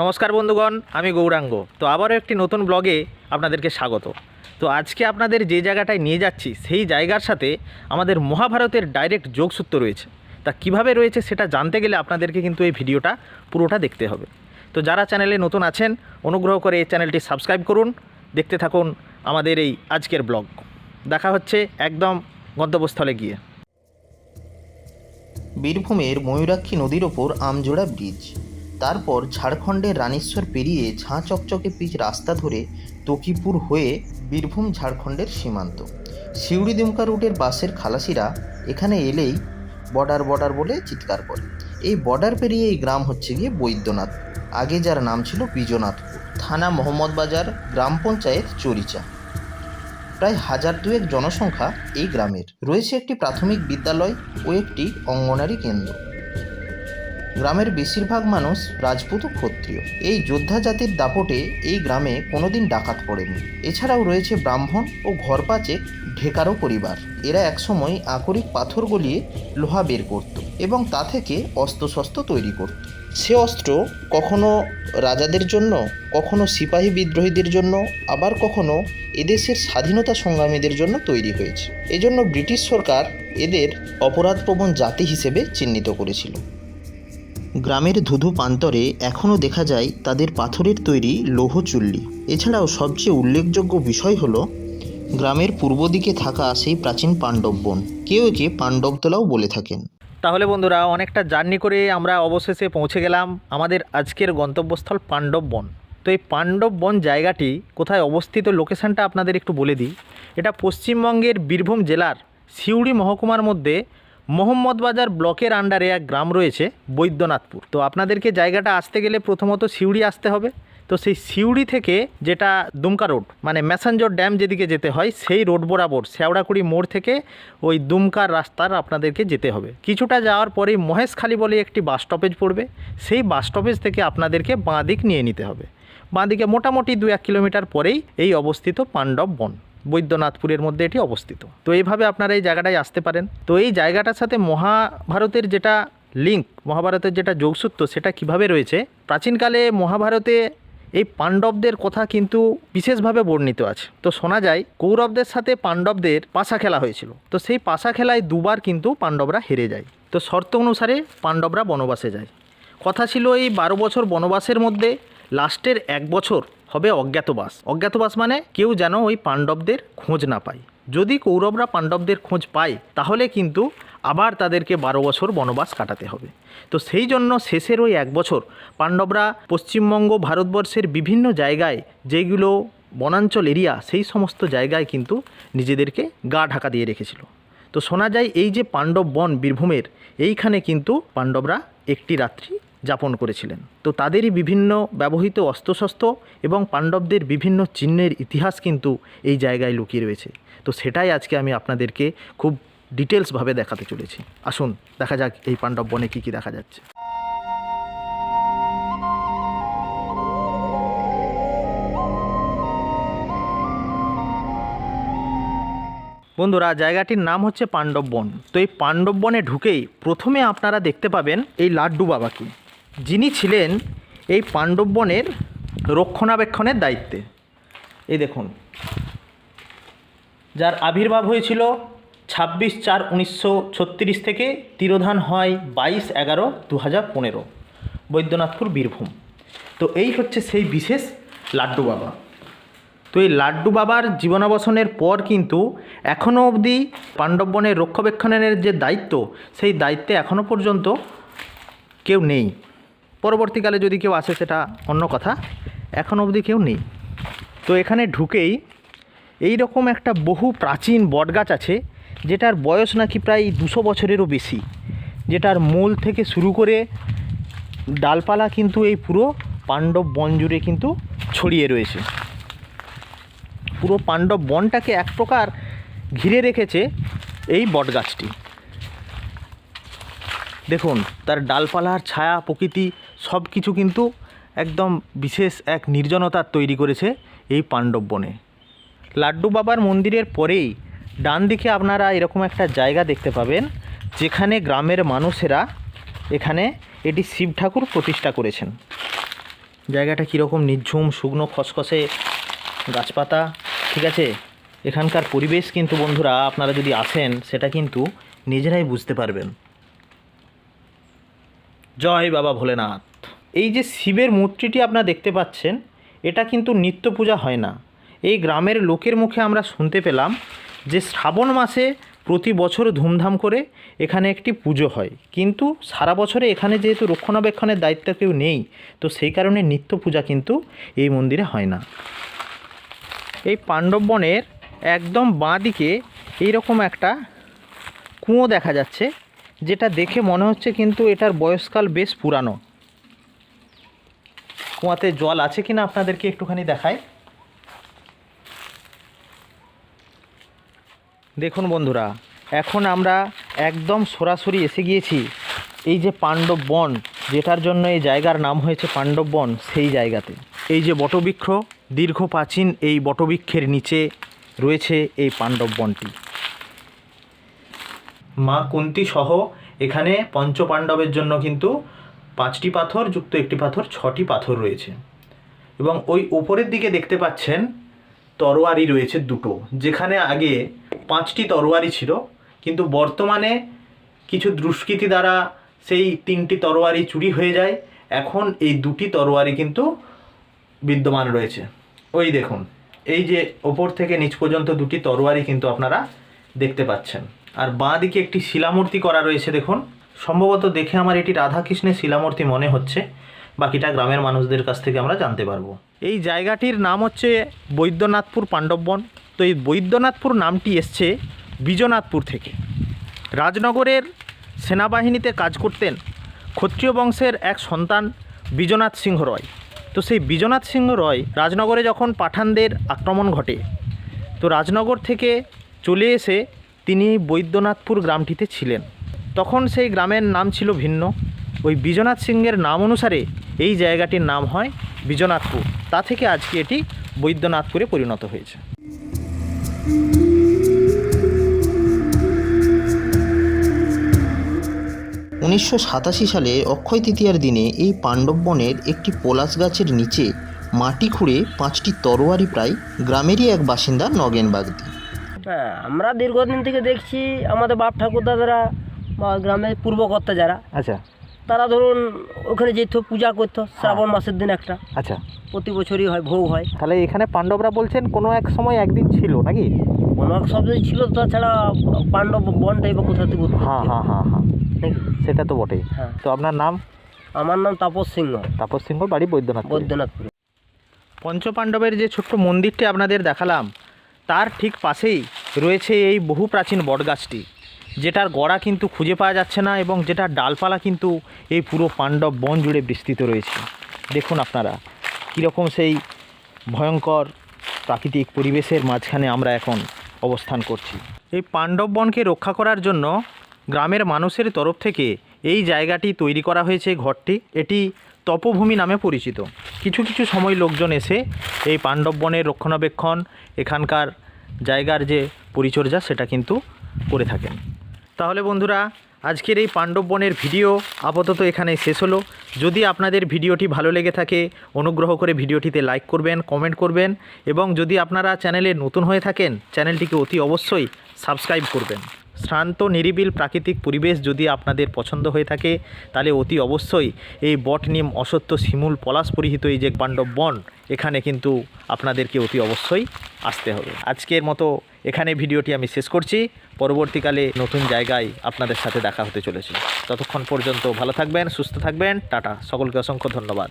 নমস্কার বন্ধুগণ, আমি গৌরাঙ্গ। তো আবারও একটি নতুন ব্লগে আপনাদেরকে স্বাগত। তো আজকে আপনাদের যে জায়গাটায় নিয়ে যাচ্ছি, সেই জায়গার সাথে আমাদের মহাভারতের ডাইরেক্ট যোগসূত্র রয়েছে। তা কীভাবে রয়েছে সেটা জানতে গেলে আপনাদেরকে কিন্তু এই ভিডিওটা পুরোটা দেখতে হবে। তো যারা চ্যানেলে নতুন আছেন, অনুগ্রহ করে এই চ্যানেলটি সাবস্ক্রাইব করুন। দেখতে থাকুন আমাদের এই আজকের ব্লগ। দেখা হচ্ছে একদম গন্তব্যস্থলে গিয়ে। বীরভূমের ময়ূরাক্ষী নদীর ওপর আমজোড়া ব্রিজ। তারপর ঝাড়খণ্ডের রানেশ্বর পেরিয়ে ঝাঁ চকচকে পিচ রাস্তা ধরে তকিপুর হয়ে বীরভূম ঝাড়খণ্ডের সীমান্ত। সিউড়ি দুমকা রুটের বাসের খালাসিরা এখানে এলেই বর্ডার বর্ডার বলে চিৎকার করে। এই বর্ডার পেরিয়ে এই গ্রাম হচ্ছে গিয়ে বৈদ্যনাথ। আগে যার নাম ছিল বিজনাথপুর। থানা মোহাম্মদ বাজার, গ্রাম পঞ্চায়েত চরিচা। প্রায় হাজার দুয়েক জনসংখ্যা এই গ্রামের। রয়েছে একটি প্রাথমিক বিদ্যালয় ও একটি অঙ্গনারী কেন্দ্র। গ্রামের বেশিরভাগ মানুষ রাজপুত ও ক্ষত্রিয়। এই যোদ্ধা জাতির দাপটে এই গ্রামে কোনোদিন ডাকাত পড়েনি। এছাড়াও রয়েছে ব্রাহ্মণ ও ঘরপাচেক ঢেকারও পরিবার। এরা একসময় আকরিক পাথর গলিয়ে লোহা বের করত এবং তা থেকে অস্ত্রশস্ত্র তৈরি করত। সে অস্ত্র কখনো রাজাদের জন্য, কখনো সিপাহী বিদ্রোহীদের জন্য, আবার কখনো এদেশের স্বাধীনতা সংগ্রামীদের জন্য তৈরি হয়েছে। এজন্য ব্রিটিশ সরকার এদের অপরাধপ্রবণ জাতি হিসেবে চিহ্নিত করেছিল। গ্রামের ধুধু প্রান্তরে এখনও দেখা যায় তাদের পাথরের তৈরি লৌহ চুল্লি। এছাড়াও সবচেয়ে উল্লেখযোগ্য বিষয় হল, গ্রামের পূর্ব দিকে থাকা সেই প্রাচীন পাণ্ডব বন। কেউ একে পাণ্ডবতলাও বলে থাকেন। তাহলে বন্ধুরা, অনেকটা জার্নি করে আমরা অবশেষে পৌঁছে গেলাম আমাদের আজকের গন্তব্যস্থল পাণ্ডব বন। তো এই পাণ্ডব বন জায়গাটি কোথায় অবস্থিত লোকেশানটা আপনাদের একটু বলে দিই। এটা পশ্চিমবঙ্গের বীরভূম জেলার সিউড়ি মহকুমার মধ্যে মোহাম্মদবাজার ব্লকের আন্ডারে এক গ্রাম রয়েছে বৈদ্যনাথপুর। তো আপনাদেরকে জায়গাটা আসতে গেলে প্রথমত সিউড়ি আসতে হবে। তো সেই সিউড়ি থেকে যেটা দুমকা রোড মানে ম্যাসেঞ্জর ড্যাম যেদিকে যেতে হয়, সেই রোড বরাবর শেওড়াকুড়ি মোড় থেকে ওই দুমকার রাস্তার আপনাদেরকে যেতে হবে। কিছুটা যাওয়ার পরেই মহেশখালী বলে একটি বাস স্টপেজ পড়বে। সেই বাস স্টপেজ থেকে আপনাদেরকে বাঁ দিক নিয়ে নিতে হবে। বাঁ দিকে মোটামুটি দু এক কিলোমিটার পরেই এই অবস্থিত পাণ্ডব বন। বৈদ্যনাথপুরের মধ্যে এটি অবস্থিত। তো এইভাবে আপনারা এই জায়গাটায় আসতে পারেন। তো এই জায়গাটার সাথে মহাভারতের যেটা লিঙ্ক মহাভারতের যেটা যোগসূত্র, সেটা কীভাবে রয়েছে? প্রাচীনকালে মহাভারতে এই পাণ্ডবদের কথা কিন্তু বিশেষভাবে বর্ণিত আছে। তো শোনা যায়, কৌরবদের সাথে পাণ্ডবদের পাশা খেলা হয়েছিল। তো সেই পাশা খেলায় দুবার কিন্তু পাণ্ডবরা হেরে যায়। তো শর্ত অনুসারে পাণ্ডবরা বনবাসে যায়। কথা ছিল এই বারো বছর বনবাসের মধ্যে, লাস্টের এক বছর হবে অজ্ঞাতবাস। অজ্ঞাতবাস মানে কেউ যেন ওই পাণ্ডবদের খোঁজ না পায়। যদি কৌরবরা পাণ্ডবদের খোঁজ পায়, তাহলে কিন্তু আবার তাদেরকে বারো বছর বনবাস কাটাতে হবে। তো সেই জন্য শেষের ওই এক বছর পাণ্ডবরা পশ্চিমবঙ্গ, ভারতবর্ষের বিভিন্ন জায়গায় যেগুলো বনাঞ্চল এরিয়া, সেই সমস্ত জায়গায় কিন্তু নিজেদেরকে গা ঢাকা দিয়ে রেখেছিল। তো শোনা যায় এই যে পাণ্ডব বন বীরভূমের, এইখানে কিন্তু পাণ্ডবরা একটি রাত্রি যাপন করেছিলেন। তো তাদেরই বিভিন্ন ব্যবহৃত অস্ত্রশস্ত্র এবং পাণ্ডবদের বিভিন্ন চিহ্নের ইতিহাস কিন্তু এই জায়গায় লুকিয়ে রয়েছে। তো সেটাই আজকে আমি আপনাদেরকে খুব ডিটেলসভাবে দেখাতে চলেছি। আসুন, দেখা যাক এই পাণ্ডব বনে কী কী দেখা যাচ্ছে। বন্ধুরা, জায়গাটির নাম হচ্ছে পাণ্ডব বন। তো এই পাণ্ডব বনে ঢুকেই প্রথমে আপনারা দেখতে পাবেন এই লাড্ডু বাবাকে। যিনি ছিলেন এই পাণ্ডব বনের রক্ষণাবেক্ষণের দায়িত্বে। এই দেখুন। যার আবির্ভাব হয়েছিল ছাব্বিশ চার উনিশশো ছত্রিশ থেকে তিরোধান হয় বাইশ এগারো দু হাজার পনেরো বৈদ্যনাথপুর বীরভূম। তো এই হচ্ছে সেই বিশেষ লাড্ডু বাবা। তো এই লাড্ডু বাবার জীবনাবসনের পর কিন্তু এখনও অবধি পাণ্ডববনের রক্ষণাবেক্ষণের যে দায়িত্ব, সেই দায়িত্বে এখনও পর্যন্ত কেউ নেই। পরবর্তীকালে যদি কেউ আসে সেটা অন্য কথা। এখনও অবধি কেউ নেই। তো এখানে ঢুকেই এই রকম একটা বহু প্রাচীন বটগাছ আছে, যেটার বয়স নাকি প্রায় দুশো বছরেরও বেশি। যেটার মূল থেকে শুরু করে ডালপালা কিন্তু এই পুরো পাণ্ডব বন জুড়ে কিন্তু ছড়িয়ে রয়েছে। পুরো পাণ্ডব বনটাকে এক প্রকার ঘিরে রেখেছে এই বটগাছটি। দেখুন, তার ডালপালার ছায়া, প্রকৃতি সব কিছু কিন্তু একদম বিশেষ এক নির্জনতার তৈরি করেছে এই পাণ্ডব বনে। লাড্ডু বাবার মন্দিরের পরেই ডান দিকে আপনারা এরকম একটা জায়গা দেখতে পাবেন, যেখানে গ্রামের মানুষেরা এখানে এটি শিব ঠাকুর প্রতিষ্ঠা করেছেন। জায়গাটা কীরকম নির্ঝুম শুকনো, খসখসে, গাছপাতা, ঠিক আছে? এখানকার পরিবেশ কিন্তু বন্ধুরা, আপনারা যদি আসেন, সেটা কিন্তু নিজেরাই বুঝতে পারবেন। জয় বাবা ভোলেনাথ। এই যে শিবের মূর্তিটি আপনারা দেখতে পাচ্ছেন, এটা কিন্তু নিত্য পূজা হয় না। এই গ্রামের লোকের মুখে আমরা শুনতে পেলাম যে শ্রাবণ মাসে প্রতি বছর ধুমধাম করে এখানে একটি পুজো হয়। কিন্তু সারা বছরে এখানে যেহেতু রক্ষণাবেক্ষণের দায়িত্ব কেউ নেই, তো সেই কারণে নিত্য পূজা কিন্তু এই মন্দিরে হয় না। এই পাণ্ডব বনের একদম বাঁ দিকে এইরকম একটা কুঁয়ো দেখা যাচ্ছে, যেটা দেখে মনে হচ্ছে কিন্তু এটার বয়সকাল বেশ পুরানো। কুয়াতে জল আছে কিনা আপনাদেরকে একটুখানি দেখায় দেখুন বন্ধুরা, এখন আমরা একদম সরাসরি এসে গিয়েছি। এই যে পাণ্ডব বন, যেটার জন্য এই জায়গার নাম হয়েছে পাণ্ডব বন, সেই জায়গাতে। এই যে বটবৃক্ষ, দীর্ঘ প্রাচীন এই বটবৃক্ষের নিচে রয়েছে এই পাণ্ডব বনটি। মা কুন্তি সহ এখানে পঞ্চপাণ্ডবের জন্য কিন্তু পাঁচটি পাথর যুক্ত একটি পাথর, ছটি পাথর রয়েছে। এবং ওই উপরের দিকে দেখতে পাচ্ছেন তরোয়ারি রয়েছে দুটো। যেখানে আগে পাঁচটি তরোয়ারি ছিল, কিন্তু বর্তমানে কিছু দুষ্কৃতি দ্বারা সেই তিনটি তরোয়ারি চুরি হয়ে যায়। এখন এই দুটি তরোয়ারি কিন্তু বিদ্যমান রয়েছে। ওই দেখুন, এই যে ওপর থেকে নিচ পর্যন্ত দুটি তরোয়ারি কিন্তু আপনারা দেখতে পাচ্ছেন। আর বাঁ দিকে একটি শিলামূর্তি করা রয়েছে, দেখুন। সম্ভবত দেখে আমার এটি রাধাকৃষ্ণের শিলামূর্তি মনে হচ্ছে। বাকিটা গ্রামের মানুষদের কাছ থেকে আমরা জানতে পারব। এই জায়গাটির নাম হচ্ছে বৈদ্যনাথপুর পাণ্ডববন। তো এই বৈদ্যনাথপুর নামটি এসছে বিজনাথপুর থেকে। রাজনগরের সেনাবাহিনীতে কাজ করতেন ক্ষত্রিয় বংশের এক সন্তান বিজনাথ সিংহ রয়। তো সেই বিজনাথ সিংহ রয় রাজনগরে যখন পাঠানদের আক্রমণ ঘটে, তো রাজনগর থেকে চলে এসে তিনি বৈদ্যনাথপুর গ্রামটিতে ছিলেন। তখন সেই গ্রামের নাম ছিল ভিন্ন। ওই বিজনাথ সিংহের নাম অনুসারে এই জায়গাটির নাম হয় বিজনাথপুর। তা থেকে আজকে এটি বৈদ্যনাথপুরে পরিণত হয়েছে। উনিশশো সাতাশি সালে অক্ষয় তৃতীয়ার দিনে এই পাণ্ডব বনের একটি পলাশ গাছের নিচে মাটি খুঁড়ে পাঁচটি তরোয়ারি প্রায় গ্রামেরই এক বাসিন্দা নগেন বাগদি হ্যাঁ আমরা দীর্ঘদিন থেকে দেখছি আমাদের বাপ ঠাকুর দাদারা বা গ্রামের পূর্বকর্তা যারা আচ্ছা। তারা ধরুন ওখানে যেত পূজা করতো শ্রাবণ মাসের দিন একটা। আচ্ছা। প্রতি বছরই হয় ভোগ হয়। তাহলে এখানে পাণ্ডবরা বলছেন কোনো এক সময় একদিন ছিল নাকি? কোনো এক শব্দ ছিল তাছাড়া পাণ্ডব বনটাই বা কোথা থেকে হ্যাঁ হ্যাঁ? হ্যাঁ হ্যাঁ নাকি? সেটা তো বটেই। হ্যাঁ। তো আপনার নাম? আমার নাম তাপস সিংহ। তাপস সিংহ বাড়ি বৈদ্যনাথ বৈদ্যনাথপুর। পঞ্চপাণ্ডবের যে ছোট্ট মন্দিরটি আপনাদের দেখালাম তার ঠিক পাশেই রয়েছে এই বহু প্রাচীন বটগাছটি। যেটার গড়া কিন্তু খুঁজে পাওয়া যাচ্ছে না এবং যেটার ডালপালা কিন্তু এই পুরো পাণ্ডব বন জুড়ে বিস্তৃত রয়েছে। দেখুন আপনারা, কীরকম সেই ভয়ঙ্কর প্রাকৃতিক পরিবেশের মাঝখানে আমরা এখন অবস্থান করছি। এই পাণ্ডব বনকে রক্ষা করার জন্য গ্রামের মানুষের তরফ থেকে এই জায়গাটি তৈরি করা হয়েছে, ঘরটি। এটি তপভূমি নামে পরিচিত। কিছু কিছু সময় লোকজন এসে এই পাণ্ডব বনের রক্ষণাবেক্ষণ, এখানকার জায়গার যে পরিচর্যা, সেটা কিন্তু করে থাকেন। তাহলে বন্ধুরা, আজকের এই পাণ্ডব বনের ভিডিও আপাতত এখানে শেষ হলো। যদি আপনাদের ভিডিওটি ভালো লেগে থাকে, অনুগ্রহ করে ভিডিওটিতে লাইক করবেন, কমেন্ট করবেন এবং যদি আপনারা চ্যানেলে নতুন হয়ে থাকেন, চ্যানেলটিকে অতি অবশ্যই সাবস্ক্রাইব করবেন। শ্রান্ত নিরিবিল প্রাকৃতিক পরিবেশ যদি আপনাদের পছন্দ হয়ে থাকে, তাহলে অতি অবশ্যই এই বট নিম অসত্য শিমুল পলাশ পরিহিত এই যে পাণ্ডব বন, এখানে কিন্তু আপনাদেরকে অতি অবশ্যই আসতে হবে। আজকের মতো এখানে ভিডিওটি আমি শেষ করছি। পরবর্তীকালে নতুন জায়গায় আপনাদের সাথে দেখা হতে চলেছে। ততক্ষণ পর্যন্ত ভালো থাকবেন, সুস্থ থাকবেন, টাটা। সকলকে অসংখ্য ধন্যবাদ।